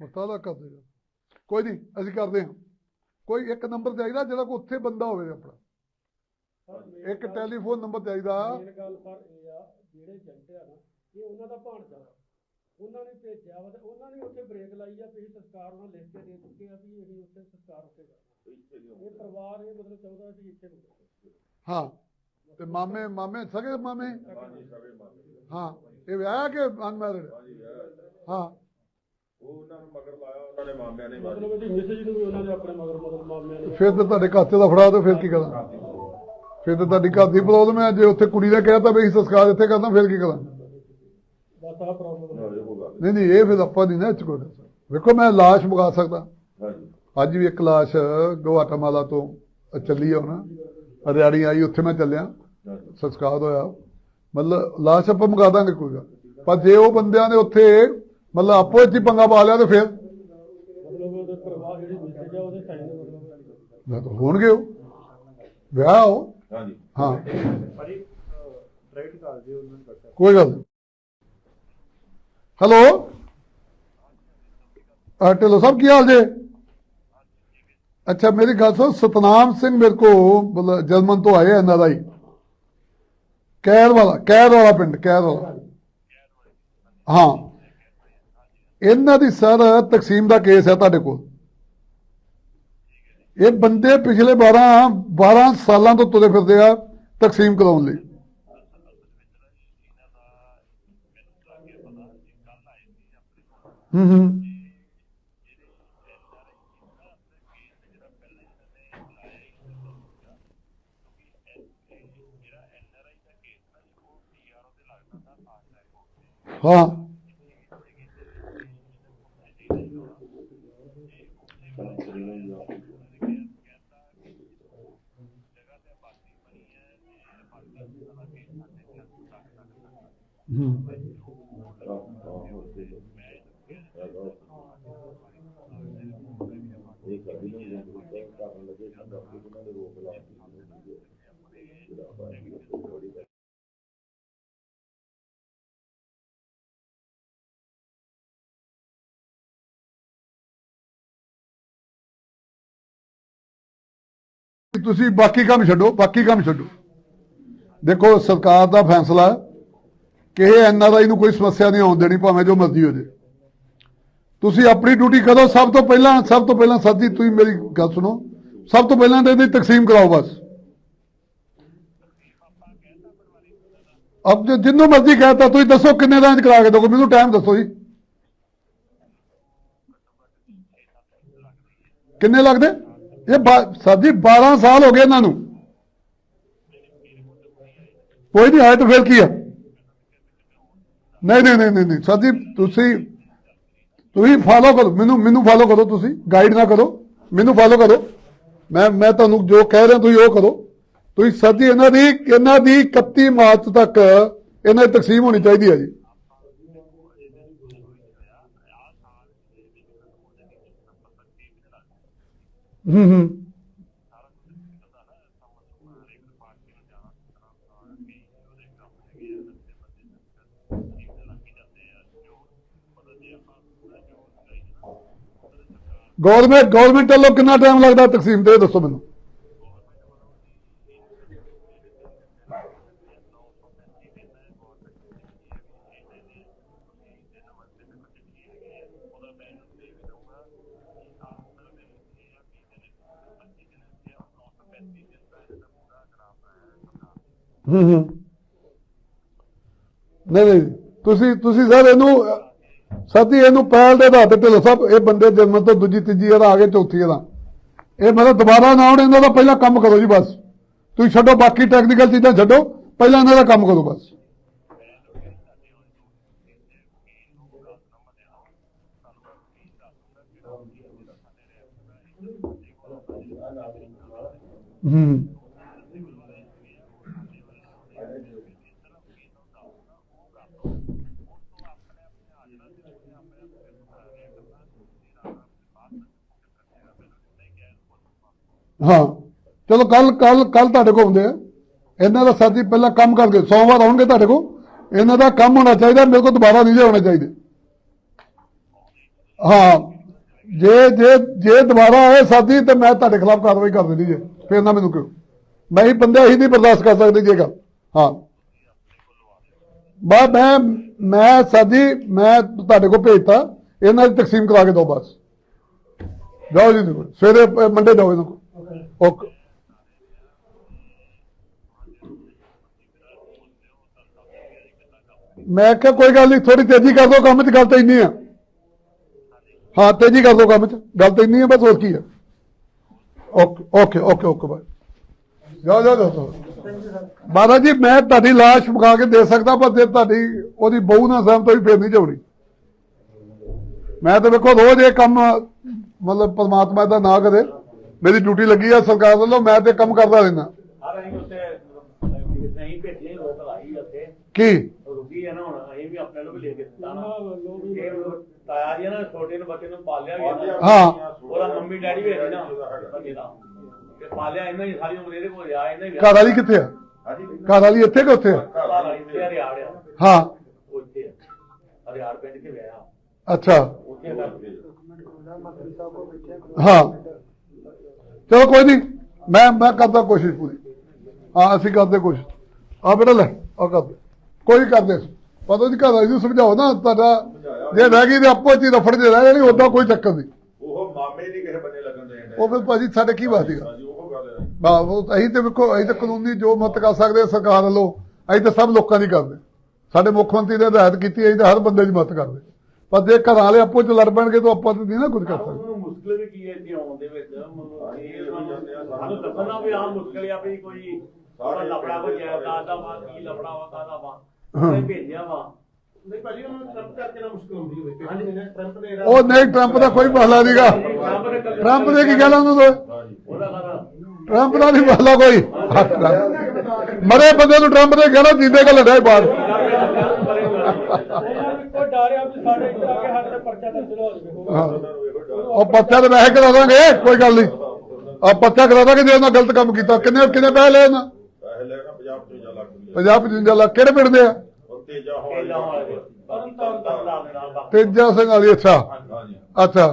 ਮੁਤਾਲਾ ਕਰ ਦੇਗਾ ਕੋਈ ਨਹੀਂ ਅਸੀਂ ਕਰਦੇ ਹਾਂ। ਕੋਈ ਇੱਕ ਨੰਬਰ ਚਾਹੀਦਾ ਜਿਹੜਾ ਕੋ ਉੱਥੇ ਬੰਦਾ ਹੋਵੇ ਆਪਣਾ। ਇੱਕ ਟੈਲੀਫੋਨ ਨੰਬਰ ਚਾਹੀਦਾ। ਮੇਨ ਗੱਲ ਸਰ ਇਹ ਆ ਜਿਹੜੇ ਏਜੰਟ ਆ ਨਾ ਇਹ ਉਹਨਾਂ ਦਾ ਭਾਣਜਾ ਵਾ। ਉਹਨਾਂ ਨੇ ਭੇਜਿਆ ਵਾ ਤੇ ਉਹਨਾਂ ਨੇ ਉੱਥੇ ਬ੍ਰੇਕ ਲਾਈ ਆ ਵੀ ਅਸੀਂ ਸੰਸਕਾਰ ਉਹਨਾਂ ਲਿਖ ਕੇ ਦੇ ਚੁੱਕੇ ਆ ਵੀ ਅਸੀਂ ਉੱਥੇ ਸੰਸਕਾਰ ਉੱਥੇ ਕਰਨਾ। ਇਹ ਪਰਿਵਾਰ ਇਹ ਮਤਲਬ ਚਾਹੁੰਦਾ ਸੀ ਇੱਥੇ ਨਹੀਂ ਹਾਂ ਤੇ ਮਾਮੇ ਮਾਮੇ ਸਗੇ ਮਾਮੇ? ਹਾਂ ਇਹ ਵਿਆਹ ਕਿ ਅਨਮੈਰਿਡ? ਹਾਂ। ਉਹ ਉਹਨਾਂ ਨੂੰ ਮਗਰ ਲਾਇਆ ਉਹਨਾਂ ਨੇ ਮਾਮਿਆਂ ਨੇ ਮਾਰੀ। ਮਤਲਬ ਇਹਦੀ ਮੈਸੇਜ ਨੂੰ ਵੀ ਉਹਨਾਂ ਨੇ ਆਪਣੇ ਮਗਰ ਮਗਰ ਮਾਮਿਆਂ ਨੇ ਫਿਰ ਤੇ ਤੁਹਾਡੇ ਖਾਤੇ ਦਾ ਫੜਾ ਤੇ ਫਿਰ ਕੀ ਕਰਾਂ? ਫਿਰ ਤੇ ਤੁਹਾਡੀ ਘਰ ਦੀ ਪ੍ਰੋਬਲਮ ਹੈ ਜੇ ਉੱਥੇ ਕੁੜੀ ਨੇ ਕਹਿਤਾ ਵੀ ਸੰਸਕਾਰ ਇੱਥੇ ਕਰਨਾ ਫਿਰ ਕੀ ਕਰਾਂ? ਬਸ ਪ੍ਰੋਬਲਮ ਨਹੀਂ। ਨਹੀਂ ਇਹ ਫਿਰ ਆਪਾਂ ਨਹੀਂ ਨਾ ਚ ਕੋਈ। ਵੇਖੋ ਮੈਂ ਲਾਸ਼ ਮੰਗਾ ਸਕਦਾ। ਅੱਜ ਵੀ ਇੱਕ ਲਾਸ਼ ਗਵਾਟਾਮਾਲਾ ਤੋਂ ਚੱਲੀ ਆ ਹੁਣ। ਹਰਿਆਣੀ ਆਈ ਉੱਥੇ ਮੈਂ ਚੱਲਿਆ। ਸੰਸਕਾਰ ਹੋਇਆ। ਮਤਲਬ ਲਾਸ਼ ਆਪਾਂ ਮੰਗਾ ਦਾਂਗੇ ਕੋਈ ਗੱਲ। ਪਰ ਜੇ ਉਹ ਬੰਦਿਆਂ ਨੇ ਉੱਥੇ ਮਤਲਬ ਆਪੋ ਹੀ ਪੰਗਾ ਪਾ ਲਿਆ ਤੇ ਫਿਰ? ਮਤਲਬ ਉਹਦੇ ਪਰਿਵਾਰ ਜਿਹੜੀ ਮੈਸੇਜ ਆ ਉਹਦੇ ਸਾਈਨ ਮਤਲਬ ਹੋਣਗੇ ਉਹ। ਵਿਆਹ ਉਹ? ਹਾਂਜੀ। ਹਾਂ। ਭਾਜੀ ਰਾਈਟ ਕਰ ਦਿਓ ਉਹਨਾਂ ਨੂੰ ਕੱਟਾ। ਕੋਈ ਗੱਲ ਹੈਲੋ? ਆ ਢਿੱਲੋਂ ਸਾਹਿਬ ਕੀ ਹਾਲ ਜੇ? ਅੱਛਾ ਮੇਰੀ ਗੱਲ ਸੁਣ ਸਤਨਾਮ ਸਿੰਘ ਮੇਰੇ ਕੋ ਮਤਲਬ ਜਰਮਨ ਤੋਂ ਆਏ ਇਹਨਾਂ ਦਾ ਹੀ। ਕੈਰ ਵਾਲਾ ਕੈਰ ਵਾਲਾ ਪਿੰਡ ਕੈਰ ਵਾਲਾ। ਹਾਂ। ਇਹਨਾਂ ਦੀ ਸਰ ਤਕਸੀਮ ਦਾ ਕੇਸ ਹੈ ਤੁਹਾਡੇ ਕੋਲ। ਇਹ ਬੰਦੇ ਪਿਛਲੇ 12 12 ਸਾਲਾਂ ਤੋਂ ਤੁਰੇ ਫਿਰਦੇ ਆ ਤਕਸੀਮ ਕਰਾਉਣ ਲਈ। ਹੂੰ ਹੂੰ। ਹਾਂ ਹੂੰ ਇਹ ਕਦੀ ਨਹੀਂ ਜਾਂਦੇ ਕਰਨ ਲੱਗੇ ਸੰਗ ਆਪਣੀ ਉਹਨਾਂ ਦੇ ਰੋਕ ਲਾਉਂਦੇ ਤੁਸੀਂ ਬਾਕੀ ਕੰਮ ਛੱਡੋ ਬਾਕੀ ਕੰਮ ਛੱਡੋ। ਦੇਖੋ ਸਰਕਾਰ ਦਾ ਫੈਸਲਾ ਹੈ। ਕਿ ਇਹ ਐਨਆਰਆਈ ਨੂੰ ਕੋਈ ਸਮੱਸਿਆ ਨਹੀਂ ਆਉਣ ਦੇਣੀ, ਭਾਵੇਂ ਜੋ ਮਰਜ਼ੀ ਹੋ ਜੇ। ਤੁਸੀਂ ਆਪਣੀ ਡਿਊਟੀ ਕਰੋ ਸਭ ਤੋਂ ਪਹਿਲਾਂ, ਸਭ ਤੋਂ ਪਹਿਲਾਂ ਸਾਡੀ ਤੁਸੀਂ ਮੇਰੀ ਗੱਲ ਸੁਣੋ। ਸਭ ਤੋਂ ਪਹਿਲਾਂ ਤਾਂ ਇਹਦੀ ਤਕਸੀਮ ਕਰਾਓ ਬਸ। ਅਬ ਜੇ ਜਿੰਨੂੰ ਮਰਜ਼ੀ ਕਹਤਾ, ਤੁਸੀਂ ਦੱਸੋ ਕਿੰਨੇ ਦਾ ਕਰਾ ਕੇ ਦੋਗੇ ਮੈਨੂੰ ਟਾਈਮ ਦੱਸੋ ਜੀ। ਕਿੰਨੇ ਲੱਗਦੇ? ਇਹ ਬਾ- ਸਰ ਜੀ 12 ਸਾਲ ਹੋ ਗਏ ਇਹਨਾਂ ਨੂੰ। ਕੋਈ ਨਹੀਂ ਹੈ ਫੇਲ ਕੀ ਆ? ਨਹੀਂ ਨਹੀਂ ਨਹੀਂ ਨਹੀਂ, ਸਰ ਜੀ, ਤੁਸੀਂ ਤੁਸੀਂ ਫਾਲੋ ਕਰੋ, ਮੈਨੂੰ ਮੈਨੂੰ ਫਾਲੋ ਕਰੋ ਤੁਸੀਂ ਗਾਈਡ ਨਾ ਕਰੋ, ਮੈਨੂੰ ਫਾਲੋ ਕਰੋ। ਮੈਂ ਮੈਂ ਤੁਹਾਨੂੰ ਜੋ ਕਹਿ ਰਿਹਾ ਤੁਸੀਂ ਉਹ ਕਰੋ। ਤੁਸੀਂ ਸਰ ਜੀ, ਇਹਨਾਂ ਦੀ ਇਹਨਾਂ ਦੀ 31 ਮਾਰਚ ਤੱਕ ਇਹਨਾਂ ਦੀ ਤਕਸੀਮ ਹੋਣੀ ਚਾਹੀਦੀ ਹੈ ਜੀ। ਹੂੰ ਹੂੰ। ਗਵਰਨਮੈਂਟ ਗਵਰਨਮੈਂਟ ਵੱਲੋਂ ਕਿੰਨਾ ਟਾਈਮ ਲੱਗਦਾ ਤਕਸੀਮ ਤੇ ਦੱਸੋ ਮੈਨੂੰ। ਹੂੰ ਹੂੰ। ਨਹੀਂ ਨਹੀਂ, ਤੁਸੀਂ ਤੁਸੀਂ ਸਰ, ਇਹਨੂੰ ਸਾਡੀ ਇਹਨੂੰ ਪਹਿਲ ਦੇ ਆਧਾਰ ਤੇ ਢਿੱਲੋਂ ਸਾਹਿਬ ਇਹ ਬੰਦੇ ਜਨਮ ਤੋਂ ਦੂਜੀ, ਤੀਜੀ ਵਾਰ ਆ ਗਏ ਚੌਥੀ ਵਾਰ ਇਹ ਮਤਲਬ ਦੁਬਾਰਾ ਨਾ ਆਉਣ, ਇਹਨਾਂ ਦਾ ਪਹਿਲਾਂ ਕੰਮ ਕਰੋ ਜੀ ਬਸ। ਤੁਸੀਂ ਛੱਡੋ ਬਾਕੀ ਟੈਕਨੀਕਲ ਚੀਜ਼ਾਂ ਛੱਡੋ, ਪਹਿਲਾਂ ਇਹਨਾਂ ਦਾ ਕੰਮ ਕਰੋ ਬਸ। ਹੂੰ। ਹਾਂ। ਚਲੋ ਕੱਲ ਕੱਲ ਕੱਲ ਤੁਹਾਡੇ ਕੋਲ ਆਉਂਦੇ ਆ। ਇਹਨਾਂ ਦਾ ਸਾਥੀ ਪਹਿਲਾਂ ਕੰਮ ਕਰਕੇ, ਸੋਮਵਾਰ ਆਉਣਗੇ ਤੁਹਾਡੇ ਕੋਲ। ਇਹਨਾਂ ਦਾ ਕੰਮ ਹੋਣਾ ਚਾਹੀਦਾ, ਮੇਰੇ ਕੋਲ ਦੁਬਾਰਾ ਨਹੀਂ ਜੇ ਹੋਣੇ ਚਾਹੀਦੇ। ਹਾਂ। ਜੇ ਜੇ ਜੇ ਦੁਬਾਰਾ ਆਏ ਸਾਦੀ ਤੇ ਮੈਂ ਤੁਹਾਡੇ ਖਿਲਾਫ ਕਾਰਵਾਈ ਕਰ ਦੇਣੀ ਜੇ। ਫਿਰ ਨਾ ਮੈਨੂੰ ਕਿਉਂ ਮੈਂ ਹੀ ਬੰਦੇ ਹੀ ਨਹੀਂ ਬਰਦਾਸ਼ਤ ਕਰ ਸਕਦੇ ਗੱਲ। ਹਾਂ। ਬਾ, ਮੈਂ ਮੈਂ ਸਾਦੀ ਮੈਂ ਤੁਹਾਡੇ ਕੋਲ ਭੇਜਤਾ। ਇਹਨਾਂ ਦੀ ਤਕਸੀਮ ਕਰਾ ਕੇ ਦਿਓ ਬਸ। ਜਾਓ ਜੀ ਦੇਖੋ ਸਵੇਰੇ ਮੰਡੇ ਜਾਓ ਇਹਨਾਂ ਕੋਲ। ਓਕੇ ਮੈਂ ਕਿਹਾ ਕੋਈ ਗੱਲ ਨਹੀਂ ਥੋੜੀ ਤੇਜ਼ੀ ਕਰ ਦੋ, ਕੰਮ 'ਚ ਗੱਲ ਤਾਂ ਇੰਨੀ ਆ। ਹਾਂ, ਤੇਜ਼ੀ ਕਰ ਦੋ ਕੰਮ 'ਚ, ਗੱਲ ਤਾਂ ਇੰਨੀ ਆ, ਬਸ ਹੋਰ ਕੀ ਆ। ਓਕੇ ਓਕੇ ਓਕੇ ਓਕੇ ਬਾਈ ਜਾਓ ਜਾਓ ਜਾਓ ਮਹਾਰਾਜ ਜੀ, ਮੈਂ ਤੁਹਾਡੀ ਲਾਸ਼ ਮੁਕਾ ਕੇ ਦੇ ਸਕਦਾ, ਪਰ ਜੇ ਤੁਹਾਡੀ, ਉਹਦੀ ਬਹੂ ਨਾਲ ਸਹਿਮਤ ਹੋਈ, ਫਿਰ ਨਹੀਂ ਜਾਉਣੀ ਮੈਂ ਤਾਂ ਵੇਖੋ, ਰੋਜ਼ ਇਹ ਕੰਮ, ਮਤਲਬ ਪਰਮਾਤਮਾ ਦਾ ਨਾ ਕਰੇ। ਮੇਰੀ ਡਿਊਟੀ ਲੱਗੀ ਆ ਸਰਕਾਰ ਵੱਲੋਂ ਮੈਂ ਤੇ ਕੰਮ ਕਰਦਾ ਉੱਥੇ ਕੀ? ਰੁਕੀ ਹੈ ਨਾ ਹੁਣ ਅਸੀਂ ਵੀ ਆਪਣੇ ਨੂੰ ਵੀ ਲੈ ਕੇ ਦਿੱਤਾ ਨਾ। ਉਹਨਾਂ ਵੱਲੋਂ ਵੀ ਇਹ ਤਾਇਆ ਜੀ ਨਾ ਛੋਟੇ ਨੂੰ ਬੱਚੇ ਨੂੰ ਪਾਲਿਆ ਗਿਆ ਨਾ। ਹਾਂ। ਉਹਦਾ ਮੰਮੀ ਡੈਡੀ ਵੀ ਹੈ ਨਾ ਬੱਚੇ ਦਾ। ਤੇ ਪਾਲਿਆ ਇਹਨਾਂ ਹੀ ਸਾਰੀ ਉਮਰ ਇਹਦੇ ਕੋਲ ਰਿਹਾ ਇਹਨਾਂ ਹੀ ਘਰ ਵਾਲੀ ਕਿੱਥੇ ਆ? ਘਰ ਵਾਲੀ ਇੱਥੇ ਕਿ ਉੱਥੇ? ਆ? ਘਰ ਵਾਲੀ ਤੇ ਹਰਿਆੜ ਆ। ਹਾਂ। ਉਹ ਇੱਥੇ ਆ। ਹਰਿਆੜ ਪਿੰਡ ਚ ਵਿਆਹ ਅੱਛਾ। ਉੱਥੇ ਕਰ ਹਾਂ। ਚਲੋ ਕੋਈ ਨਹੀਂ ਮੈਂ ਮੈਂ ਕਰਦਾ ਕੋਸ਼ਿਸ਼ ਪੂਰੀ। ਹਾਂ ਅਸੀਂ ਕਰਦੇ ਕੋਸ਼ਿਸ਼। ਆ ਬੇਟਾ ਲੈ ਆ ਕਰਦੇ ਕੋਈ ਕਰਦੇ ਪਤਾ ਨਹੀਂ ਘਰ ਨੂੰ ਸਮਝਾਓ ਨਾ ਤੁਹਾਡਾ। ਜੇ ਰਹਿ ਗਈ ਤੇ ਆਪੋ ਚ ਹੀ ਰਫੜ ਜੇ ਰਹਿ ਜਾਣੀ ਉਦਾਂ ਕੋਈ ਚੱਕਰ ਨਹੀਂ ਉਹ ਮਾਮੇ ਨਹੀਂ ਕਿਸੇ ਬੰਨੇ ਲੱਗਣ ਦੇਣ ਉਹ ਫਿਰ ਭਾਜੀ ਸਾਡੇ ਕੀ ਬਾਤ ਹੈ ਹਾਂਜੀ ਉਹ ਗੱਲ ਹੈ। ਬਾ ਉਹ ਅਸੀਂ ਤੇ ਵੇਖੋ ਅਸੀਂ ਤੇ ਕਾਨੂੰਨੀ ਜੋ ਮਤ ਕਰ ਸਕਦੇ ਹਾਂ ਸਰਕਾਰ ਵੱਲੋਂ ਅਸੀਂ ਤੇ ਸਭ ਲੋਕਾਂ ਦੀ ਕਰਦੇ। ਸਾਡੇ ਮੁੱਖ ਮੰਤਰੀ ਨੇ ਹਦਾਇਤ ਕੀਤੀ ਅਸੀਂ ਤਾਂ ਹਰ ਬੰਦੇ ਦੀ ਮਤ ਕਰਦੇ। ਪਰ ਜੇ ਘਰਾਂ ਵਾਲੇ ਆਪੋ ਚ ਲੜ ਪੈਣਗੇ ਤਾਂ ਆਪਾਂ ਤਾਂ ਨਹੀਂ ਨਾ ਕੁਝ ਕਰ ਸਕਦੇ। ਸਾਨੂੰ ਦੱਸਣਾ ਵੀ ਆਹ ਮੁਸ਼ਕਲ ਆ ਵੀ ਕੋਈ ਸਾਰਾ ਲਫੜਾ ਕੋਈ ਜਾਇਦਾਦ ਦਾ ਵਾ ਕੀ ਲਫੜਾ ਵਾ ਕਾਦਾ ਵਾ। ਉਹਨੇ ਭੇਜਿਆ ਵਾ। ਨਹੀਂ ਭਾਜੀ ਉਹਨਾਂ ਟਰੰਪ ਕਰਕੇ ਨਾ ਮੁਸ਼ਕਲ ਹੁੰਦੀ ਹੋਵੇ। ਹਾਂਜੀ। ਟਰੰਪ ਨੇ ਉਹ ਨਹੀਂ ਟਰੰਪ ਦਾ ਕੋਈ ਮਸਲਾ ਨਹੀਂਗਾ ਟਰੰਪ ਦੇ ਕੀ ਗੱਲ ਉਹਨਾਂ ਤੋਂ? ਟਰੰਪ ਦਾ ਨਹੀਂ ਮਸਲਾ ਕੋਈ। ਮਰੇ ਬੰਦੇ ਨੂੰ ਟਰੰਪ ਨੇ ਕਹਿਣਾ ਜਿੰਦੇ ਗੱਲ ਲੜਾਈ ਬਾਹਰ ਉਹਨਾਂ ਨੂੰ ਕੋਈ ਡਰ ਆ ਵੀ ਸਾਡੇ ਇੱਥੇ ਆ ਕੇ ਸਾਡੇ ਤੇ ਪਰਚਾ ਦਰਜ ਹੋ ਹਾਂ। ਉਹ ਤੇ ਪੈਸੇ ਕਰਾ ਦਾਂਗੇ ਕੋਈ ਗੱਲ ਨਹੀਂ। ਆ ਪੱਤਿਆ ਕਰਾ ਦਾਂਗੇ ਜੇ ਉਹਨਾਂ ਗਲਤ ਕੰਮ ਕੀਤਾ? ਕਿੰਨੇ ਕਿੰਨੇ ਪੈਸੇ ਲਏ ਉਹਨਾਂ? ਪੈਸੇ ਲੈਣਾ 50 55 ਲੱਖ ਰੁਪਏ 50 55 ਲੱਖ। ਕਿਹੜੇ ਪਿੰਡ ਦੇ ਆ? ਉਹ ਤੇਜਾ ਸਿੰਘ ਵਾਲੀ ਅੱਛਾ। ਅੱਛਾ।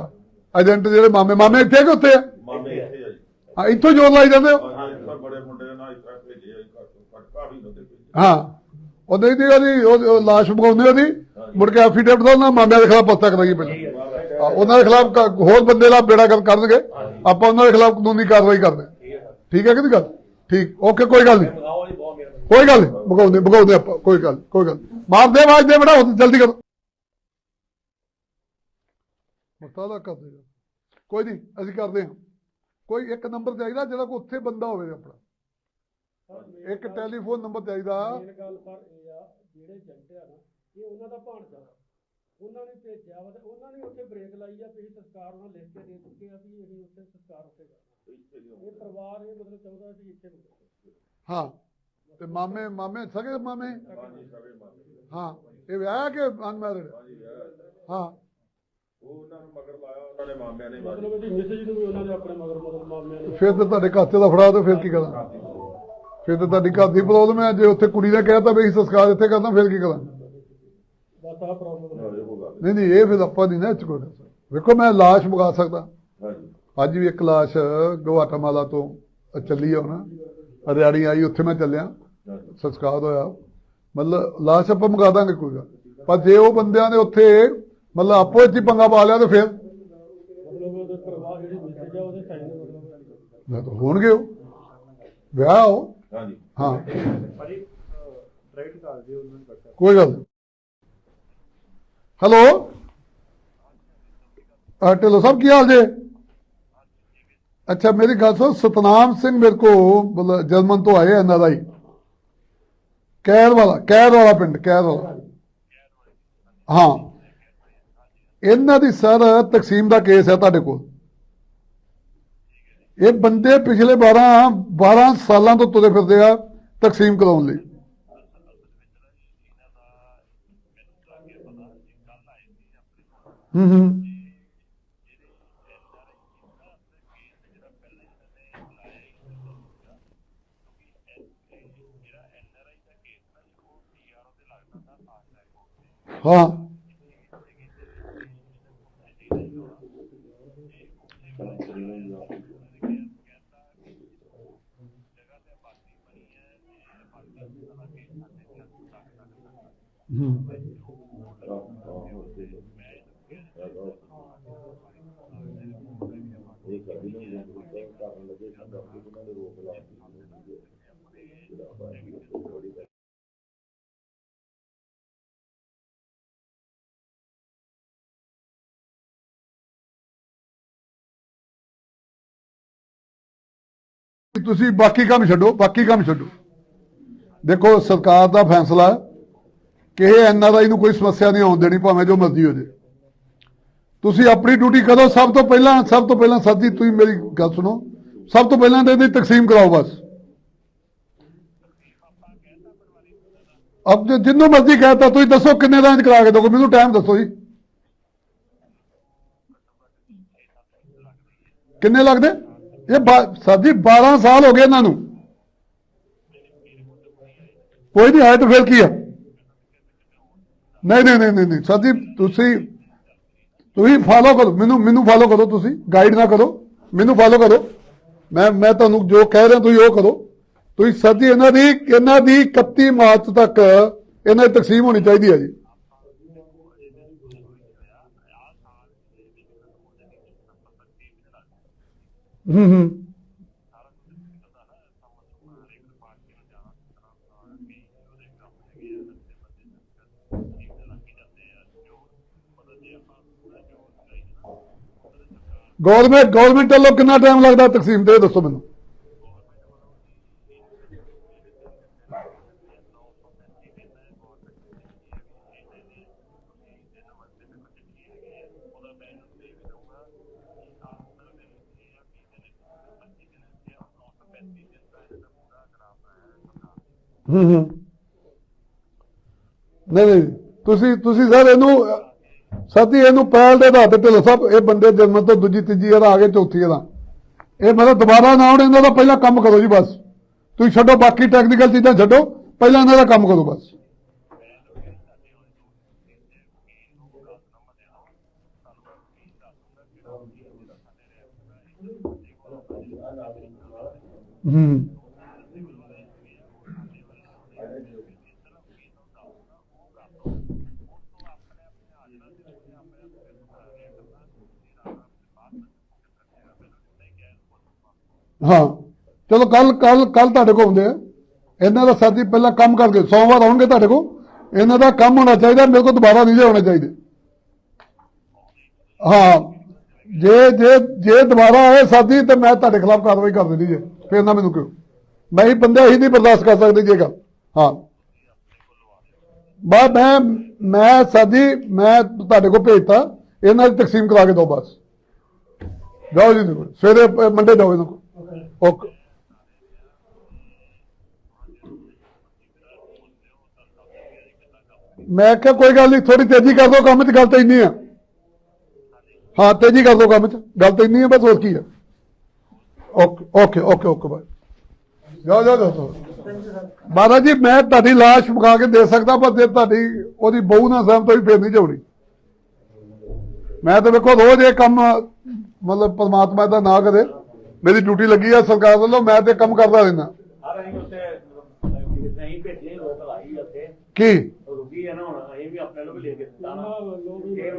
ਏਜੰਟ ਜਿਹੜੇ ਮਾਮੇ ਮਾਮੇ ਇੱਥੇ ਕਿ ਉੱਥੇ ਆ? ਮਾਮੇ ਇੱਥੇ ਆ ਜੀ। ਹਾਂ ਇੱਥੋਂ ਜੋਰ ਲਾਈ ਜਾਂਦੇ ਹੋ? ਹਾਂ ਇੱਥੇ ਬੜੇ ਮੁੰਡੇ ਨਾਲ ਇੱਥੇ ਭੇਜੇ ਆ ਜੀ, ਘੱਟ ਘੱਟ ਕਾਫੀ ਬੰਦੇ ਭੇਜੇ ਹਾਂ। ਉਹ ਨਹੀਂ ਦੀ ਉਹਦੀ ਉਹ ਲਾਸ਼ ਮਗਾਉਂਦੇ ਉਹਦੀ। ਮੁੜ ਕੇ ਐਫੀਡੇਵਿਟ ਦਾ ਮਾਮਿਆਂ ਦੇ ਖਿਲਾਫ ਪੱਤਾ ਕਰਾਈਏ ਪਹਿਲਾਂ। ਉਹਨਾਂ ਦੇ ਖਿਲਾਫ ਹੋਰ ਬੰਦੇ ਦਾ ਬੇੜਾ ਕਰ ਕਰਨਗੇ। ਆਪਾਂ ਉਹਨਾਂ ਦੇ ਖਿਲਾਫ ਕਾਨੂੰਨੀ ਕਾਰਵਾਈ ਕਰਦੇ। ਹਾਂ। ਠੀਕ ਹੈ ਕਿ ਨਹੀਂ ਗੱਲ? ਠੀਕ ਓਕੇ ਕੋਈ ਗੱਲ ਨਹੀਂ। ਕੋਈ ਗੱਲ ਨਹੀਂ ਮਗਾਉਂਦੇ ਮਗਾਉਂਦੇ ਆਪਾਂ ਕੋਈ ਗੱਲ ਕੋਈ ਗੱਲ। ਮਾਰ ਦੇ ਆਵਾਜ਼ ਦੇ ਬੜਾ ਜਲਦੀ ਕਰੋ। ਮੁਤਾਲਾ ਕਰ ਦੇ ਕੋਈ ਨਹੀਂ ਅਸੀਂ ਕਰਦੇ ਹਾਂ। ਕੋਈ ਇੱਕ ਨੰਬਰ ਚਾਹੀਦਾ ਜਿਹੜਾ ਕੋ ਉੱਥੇ ਬੰਦਾ ਹੋਵੇ ਆਪਣਾ। ਇੱਕ ਟੈਲੀਫੋਨ ਨੰਬਰ ਚਾਹੀਦਾ। ਮੇਨ ਗੱਲ ਪਰ ਇਹ ਆ ਜਿਹੜੇ ਏਜੰਟ ਆ ਨਾ ਇਹ ਉਹਨਾਂ ਦਾ ਭਾਣਜਾ। ਉਹਨਾਂ ਨੇ ਭੇਜਿਆ ਵਾ ਤੇ ਉਹਨਾਂ ਨੇ ਉੱਥੇ ਬ੍ਰੇਕ ਲਾਈ ਆ ਵੀ ਸਰਕਾਰ ਉਹਨਾਂ ਲਿਖ ਕੇ ਦੇ ਚੁੱਕੇ ਆ ਵੀ ਇਹ ਉੱਥੇ ਸਰਕਾਰ ਉੱਥੇ ਕਰਨਾ। ਇਹ ਪਰਿਵਾਰ ਇਹ ਮਤਲਬ ਚਾਹੁੰਦਾ ਵੀ ਇੱਥੇ। ਹਾਂ ਤੇ ਮਾਮੇ ਮਾਮੇ ਸਗੇ ਮਾਮੇ? ਹਾਂਜੀ ਸਾਰੇ ਮਾਮੇ। ਹਾਂ ਇਹ ਵਿਆਹ ਕਿ ਅਨਮੈਰਿਡ ਹਾਂ ਉਹ ਉਹਨਾਂ ਨੂੰ ਮਗਰ ਲਾਇਆ ਉਹਨਾਂ ਨੇ ਮਾਮਿਆਂ ਨੇ ਮਤਲਬ ਇਹਦੀ ਮੈਸੇਜ ਨੂੰ ਵੀ ਉਹਨਾਂ ਨੇ ਆਪਣੇ ਮਗਰ ਮਗਰ ਮਾਮਿਆਂ ਨੇ ਫਿਰ ਤਾਂ ਤੁਹਾਡੇ ਖਾਤੇ ਦਾ ਫੜਾ ਤੇ ਫਿਰ ਕੀ ਕਰਾਂ? ਫਿਰ ਤਾਂ ਤੁਹਾਡੀ ਘਰ ਦੀ ਪ੍ਰੋਬਲਮ ਹੈ ਜੇ ਉੱਥੇ ਕੁੜੀ ਨੇ ਕਹਿਤਾ ਵੀ ਅਸੀਂ ਸੰਸਕਾਰ ਇੱਥੇ ਕਰਨਾ ਫਿਰ ਕੀ ਕਰਾਂ? ਬਸ ਪ੍ਰੋਬਲਮ ਨਹੀਂ ਨਹੀਂ ਇਹ ਫਿਰ ਆਪਾਂ ਨਹੀਂ ਨਾ ਇਹ 'ਚ ਕੋਈ ਕਰ ਸਕਦੇ। ਵੇਖੋ ਮੈਂ ਲਾਸ਼ ਮੰਗਾ ਸਕਦਾ। ਹਾਂਜੀ ਅੱਜ ਵੀ ਇੱਕ ਲਾਸ਼ ਗਵਾਟਾਮਾਲਾ ਤੋਂ ਚੱਲੀ ਆ ਹੁਣ ਹਰਿਆਣੀ ਆਈ ਉੱਥੇ ਮੈਂ ਚੱਲਿਆ। ਸੰਸਕਾਰ ਹੋਇਆ। ਮਤਲਬ ਲਾਸ਼ ਆਪਾਂ ਮੰਗਾ ਦਾਂਗੇ ਕੋਈ ਗੱਲ ਪਰ ਜੇ ਉਹ ਬੰਦਿਆਂ ਨੇ ਉੱਥੇ ਮਤਲਬ ਆਪੋ ਵਿੱਚ ਹੀ ਪੰਗਾ ਪਾ ਲਿਆ ਤਾਂ ਫਿਰ? ਮੈਂ ਤਾਂ ਹੋਣਗੇ ਉਹ। ਵਿਆਹ ਉਹ। ਹਾਂਜੀ। ਹਾਂ। ਉਹਨਾਂ ਨੂੰ ਕੋਈ ਗੱਲ ਨਹੀਂ। ਹੈਲੋ? ਆ ਢਿੱਲੋਂ ਸਾਹਿਬ, ਕੀ ਹਾਲ ਜੇ? ਅੱਛਾ, ਮੇਰੀ ਗੱਲ ਸੁਣ, ਸਤਨਾਮ ਸਿੰਘ ਮੇਰੇ ਕੋ ਮਤਲਬ ਜਰਮਨ ਤੋਂ ਆਏ ਇਹਨਾਂ ਦਾ ਹੀ ਕੈਰ ਵਾਲਾ ਕੈਰ ਵਾਲਾ ਪਿੰਡ ਕੈਰ ਵਾਲਾ ਹਾਂ। ਇਹਨਾਂ ਦੀ ਸਰ ਤਕਸੀਮ ਦਾ ਕੇਸ ਹੈ ਤੁਹਾਡੇ ਕੋਲ। ਇਹ ਬੰਦੇ ਪਿਛਲੇ 12 12 ਸਾਲਾਂ ਤੋਂ ਤੁਰੇ ਫਿਰਦੇ ਆ ਤਕਸੀਮ ਕਰਾਉਣ ਲਈ। ਹੂੰ। ਹੂੰ ਹਾਂ ਇਹ ਕਦੀ ਨਹੀਂ ਕਰਨ ਲੱਗੇ ਸਾਡਾ ਉਹਨਾਂ ਨੇ ਰੋਕ ਲਾ ਦਿੱਤੀ ਜਿਹੜਾ ਬਾਈ ਥੋੜੀ ਤੁਸੀਂ ਬਾਕੀ ਕੰਮ ਛੱਡੋ, ਬਾਕੀ ਕੰਮ ਛੱਡੋ। ਦੇਖੋ, ਸਰਕਾਰ ਦਾ ਫੈਸਲਾ ਕਿ ਇਹ ਐਨਆਰਆਈ ਨੂੰ ਕੋਈ ਸਮੱਸਿਆ ਨਹੀਂ ਆਉਣ ਦੇਣੀ, ਭਾਵੇਂ ਜੋ ਮਰਜ਼ੀ ਹੋ ਜੇ ਤੁਸੀਂ ਆਪਣੀ ਡਿਊਟੀ ਕਰੋ ਸਭ ਤੋਂ ਪਹਿਲਾਂ, ਸਭ ਤੋਂ ਪਹਿਲਾਂ ਸਾਡੀ ਤੁਸੀਂ ਮੇਰੀ ਗੱਲ ਸੁਣੋ। ਸਭ ਤੋਂ ਪਹਿਲਾਂ ਤਾਂ ਇਹਦੀ ਤਕਸੀਮ ਕਰਾਓ ਬਸ। ਅਬ ਜੇ ਜਿੰਨੂੰ ਮਰਜ਼ੀ ਕਹਤਾ ਤੁਸੀਂ ਦੱਸੋ ਕਿੰਨੇ ਦਾ ਕਰਾ ਕੇ ਦੋਗੇ ਮੈਨੂੰ ਟਾਈਮ ਦੱਸੋ ਜੀ। ਕਿੰਨੇ ਲੱਗਦੇ? ਇਹ ਬਾ- ਸਰ ਜੀ 12 ਸਾਲ ਹੋ ਗਏ ਇਹਨਾਂ ਨੂੰ। ਕੋਈ ਨਹੀਂ ਆਇਆ ਫੇਲ ਕੀ ਆ? ਨਹੀਂ ਨਹੀਂ ਨਹੀਂ ਨਹੀਂ ਨਹੀਂ। ਸਰ ਜੀ ਤੁਸੀਂ ਤੁਸੀਂ ਫਾਲੋ ਕਰੋ। ਮੈਨੂੰ ਮੈਨੂੰ ਫਾਲੋ ਕਰੋ ਤੁਸੀਂ। ਗਾਈਡ ਨਾ ਕਰੋ। ਮੈਨੂੰ ਫਾਲੋ ਕਰੋ। ਮੈਂ ਮੈਂ ਤੁਹਾਨੂੰ ਜੋ ਕਹਿ ਰਿਹਾ ਤੁਸੀਂ ਉਹ ਕਰੋ। ਤੁਸੀਂ ਸਰ ਜੀ ਇਹਨਾਂ ਦੀ ਇਹਨਾਂ ਦੀ 31 ਮਾਰਚ ਤੱਕ ਇਹਨਾਂ ਦੀ ਤਕਸੀਮ ਹੋਣੀ ਚਾਹੀਦੀ ਹੈ ਜੀ। ਹੂੰ ਹੂੰ। ਗਵਰਨਮੈਂਟ ਗਵਰਨਮੈਂਟ ਵੱਲੋਂ ਕਿੰਨਾ ਟਾਈਮ ਲੱਗਦਾ ਤਕਸੀਮ ਤੇ ਦੱਸੋ ਮੈਨੂੰ। ਹੂੰ ਹੂੰ। ਨਹੀਂ ਨਹੀਂ, ਤੁਸੀਂ ਤੁਸੀਂ ਸਰ, ਇਹਨੂੰ ਸਾਥੀ, ਇਹਨੂੰ ਪਹਿਲ ਦੇ ਆਧਾਰ ਤੇ ਢਿੱਲੋਂ ਸਾਹਿਬ, ਇਹ ਬੰਦੇ ਜਨਮ ਤੋਂ ਦੂਜੀ, ਤੀਜੀ ਇਹਦਾ ਆ ਗਏ ਚੌਥੀ ਇਹਦਾ ਇਹ ਮਤਲਬ ਦੁਬਾਰਾ ਨਾ ਆਉਣ, ਇਹਨਾਂ ਦਾ ਪਹਿਲਾਂ ਕੰਮ ਕਰੋ ਜੀ ਬਸ। ਤੁਸੀਂ ਛੱਡੋ ਬਾਕੀ ਟੈਕਨੀਕਲ ਚੀਜ਼ਾਂ ਛੱਡੋ, ਪਹਿਲਾਂ ਇਹਨਾਂ ਦਾ ਕੰਮ ਕਰੋ ਬਸ। ਹੂੰ। ਹਾਂ। ਚਲੋ ਕੱਲ ਕੱਲ ਕੱਲ ਤੁਹਾਡੇ ਕੋਲ ਆਉਂਦੇ ਆ। ਇਹਨਾਂ ਦਾ ਸਾਥੀ ਪਹਿਲਾਂ ਕੰਮ ਕਰਕੇ, ਸੋਮਵਾਰ ਆਉਣਗੇ ਤੁਹਾਡੇ ਕੋਲ। ਇਹਨਾਂ ਦਾ ਕੰਮ ਹੋਣਾ ਚਾਹੀਦਾ, ਮੇਰੇ ਕੋਲ ਦੁਬਾਰਾ ਨਹੀਂ ਜੇ ਹੋਣੇ ਚਾਹੀਦੇ। ਹਾਂ। ਜੇ ਜੇ ਜੇ ਦੁਬਾਰਾ ਆਏ ਸਾਥੀ, ਤੇ ਮੈਂ ਤੁਹਾਡੇ ਖਿਲਾਫ ਕਾਰਵਾਈ ਕਰ ਦੇਣੀ ਜੇ। ਫਿਰ ਨਾ ਮੈਨੂੰ ਕਿਉਂ ਮੈਂ ਹੀ ਬੰਦੇ ਹੀ ਨਹੀਂ ਬਰਦਾਸ਼ਤ ਕਰ ਸਕਦੇ ਜੇ ਗੱਲ। ਹਾਂ। ਬਾ ਮੈਂ ਮੈਂ ਸਾਦੀ ਮੈਂ ਤੁਹਾਡੇ ਕੋਲ ਭੇਜਤਾ। ਇਹਨਾਂ ਦੀ ਤਕਸੀਮ ਕਰਾ ਕੇ ਦਿਓ ਬਸ। ਜਾਓ ਜੀ ਦੇਖੋ। ਸਵੇਰੇ ਮੰਡੇ ਜਾਓ ਇਹਨਾਂ ਕੋਲ। ਓਕੇ ਮੈਂ ਕਿਹਾ ਕੋਈ ਗੱਲ ਨਹੀਂ ਥੋੜੀ ਤੇਜ਼ੀ ਕਰ ਦੋ ਕੰਮ 'ਚ, ਗੱਲ ਤਾਂ ਇੰਨੀ ਆ। ਹਾਂ, ਤੇਜ਼ੀ ਕਰ ਦੋ ਕੰਮ 'ਚ, ਗੱਲ ਤਾਂ ਇੰਨੀ ਆ, ਬਸ ਹੋਰ ਕੀ ਆ। ਓਕੇ ਓਕੇ ਓਕੇ ਓਕੇ ਬਾਈ ਜਾਓ ਜਾਓ ਜਾਓ ਮਹਾਰਾਜ ਜੀ, ਮੈਂ ਤੁਹਾਡੀ ਲਾਸ਼ ਮੁਕਾ ਕੇ ਦੇ ਸਕਦਾ, ਪਰ ਜੇ ਤੁਹਾਡੀ ਉਹਦੀ ਬਹੂ ਨਾਲ ਸਹਿਮਤ ਹੋਈ, ਫੇਰ ਨਹੀਂ ਝੋੜੀ ਮੈਂ ਤਾਂ ਵੇਖੋ, ਰੋਜ਼ ਇਹ ਕੰਮ, ਮਤਲਬ ਪਰਮਾਤਮਾ ਦਾ ਨਾਂ ਕਰੇ। ਮੇਰੀ ਡਿਊਟੀ ਲੱਗੀ ਆ ਸਰਕਾਰ ਵੱਲੋਂ ਮੈਂ ਤੇ ਕੰਮ ਕਰਦਾ ਉੱਥੇ ਕੀ? ਰੁਕੀ ਹੈ ਨਾ ਹੁਣ ਅਸੀਂ ਵੀ ਆਪਣੇ ਲੋਕ ਲੈ ਕੇ ਦਿੱਤਾ ਨਾ। ਉਹਨਾਂ ਵੱਲੋਂ ਵੀ ਇਹ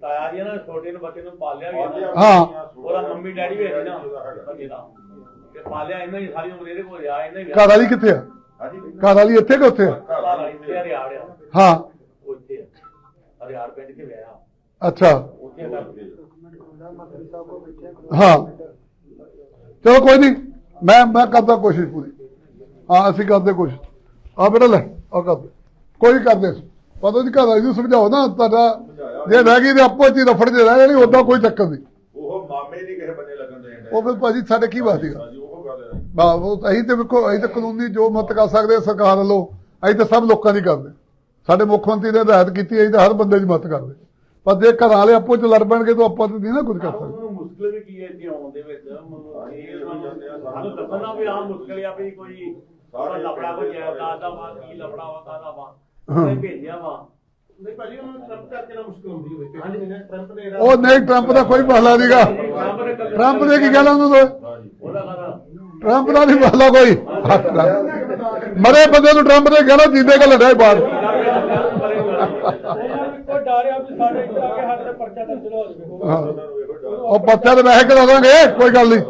ਤਾਇਆ ਜੀ ਨਾ ਛੋਟੇ ਨੂੰ ਬੱਚੇ ਨੂੰ ਪਾਲਿਆ ਵੀ ਹੈ ਨਾ। ਹਾਂ। ਉਹਦਾ ਮੰਮੀ ਡੈਡੀ ਵੀ ਹੈ ਨਾ ਬੱਚੇ ਦਾ। ਤੇ ਪਾਲਿਆ ਇਹਨਾਂ ਹੀ ਸਾਰੀ ਉਮਰ ਇਹਦੇ ਕੋਲ ਰਿਹਾ ਇਹਨਾਂ ਹੀ ਘਰ ਵਾਲੀ ਕਿੱਥੇ ਆ? ਹਾਂਜੀ ਘਰ ਵਾਲੀ ਇੱਥੇ ਕਿ ਉੱਥੇ ਆ? ਘਰ ਵਾਲੀ। ਤੇ ਹਰਿਆੜ ਆ। ਹਾਂ। ਉਹ ਇੱਥੇ ਆ। ਹਰਿਆੜ ਪਿੰਡ ਕੇ ਵਿਆਹ ਅੱਛਾ। ਉੱਥੇ ਕਰ ਹਾਂ। ਚਲੋ ਕੋਈ ਨਹੀਂ ਮੈਂ ਮੈਂ ਕਰਦਾ ਕੋਸ਼ਿਸ਼ ਪੂਰੀ। ਹਾਂ ਅਸੀਂ ਕਰਦੇ ਕੋਸ਼ਿਸ਼। ਆ ਬੇਟਾ ਲੈ ਆ ਕਰਦੇ ਕੋਈ ਕਰਦੇ ਪਤਾ ਨਹੀਂ ਘਰ ਵਾਲੀ ਨੂੰ ਸਮਝਾਓ ਨਾ ਤੁਹਾਡਾ ਜੇ ਰਹਿ ਗਈ ਤੇ ਆਪੋ ਚ ਹੀ ਰਫੜ ਜੇ ਰਹਿ ਜਾਣੀ ਉਦਾਂ ਕੋਈ ਚੱਕਰ ਨਹੀਂ। ਉਹ ਮਾਮੇ ਨਹੀਂ ਕਿਸੇ ਬੰਨੇ ਲੱਗਣ ਦੇ ਉਹ ਫਿਰ ਭਾਜੀ ਸਾਡੇ ਕੀ ਗੱਲ ਹੈ। ਬਾ ਉਹ ਅਸੀਂ ਤੇ ਵੇਖੋ ਅਸੀਂ ਤਾਂ ਕਾਨੂੰਨੀ ਜੋ ਮਤ ਕਰ ਸਕਦੇ ਸਰਕਾਰ ਵੱਲੋਂ ਅਸੀਂ ਤਾਂ ਸਭ ਲੋਕਾਂ ਦੀ ਕਰਦੇ ਸਾਡੇ ਮੁੱਖ ਮੰਤਰੀ ਨੇ ਹਦਾਇਤ ਕੀਤੀ ਅਸੀਂ ਤਾਂ ਹਰ ਬੰਦੇ ਦੀ ਮਤ ਕਰਦੇ ਪਰ ਜੇ ਘਰਾਂ ਵਾਲੇ ਆਪੋ ਚ ਲੜ ਪੈਣਗੇ ਤਾਂ ਆਪਾਂ ਤਾਂ ਨਹੀਂ ਨਾ ਕੁਝ ਕਰ ਸਕਦੇ। ਮੁਸ਼ਕਲ ਵੀ ਕੀ ਹੈ ਇੱਥੇ ਆਉਣ ਦੇ ਵਿੱਚ ਮਤਲਬ ਇਹ ਸਾਨੂੰ ਦੱਸਣਾ ਵੀ ਆਹ ਮੁਸ਼ਕਲ ਆ ਵੀ ਕੋਈ ਸਾਰਾ ਲਫੜਾ ਕੋਈ ਜਾਇਦਾਦ ਦਾ ਵਾ ਕੀ ਲਫੜਾ ਵਾ ਕਾਦਾ ਵਾ ਭੇਜਿਆ ਵਾ। ਨਹੀਂ ਭਾਜੀ ਉਹਨੂੰ ਟਰੰਪ ਕਰਕੇ ਨਾ ਮੁਸ਼ਕਲ ਹੁੰਦੀ ਹੋਵੇ। ਹਾਂਜੀ। ਟਰੰਪ ਉਹ ਨਹੀਂ ਟਰੰਪ ਦਾ ਕੋਈ ਮਸਲਾ ਨਹੀਂਗਾ ਟਰੰਪ ਦੇ ਕੀ ਕਹਿਣਾ ਉਹਨੂੰ ਤਾਂ? ਉਹਦਾ ਕਹਦਾ ਟਰੰਪ ਦਾ ਨਹੀਂ ਮਸਲਾ ਕੋਈ। ਮਰੇ ਬੰਦੇ ਨੂੰ ਟਰੰਪ ਦੇ ਕਹਿਣਾ ਜਿੰਦੇ ਗੱਲ ਲੜਾਈ ਨੂੰ ਕੋਈ ਡਰ ਆ ਵੀ ਸਾਡੇ ਇੱਧਰ ਆ ਕੇ ਸਾਡੇ ਤੇ ਪਰਚਾ ਦਰਜ ਨਾ ਹੋ। ਜਾਵੇ ਉਹ ਪਰਚਾ ਤੇ ਵੈਸੇ ਕਰਾ ਦਾਂਗੇ, ਕੋਈ ਗੱਲ ਨਹੀਂ।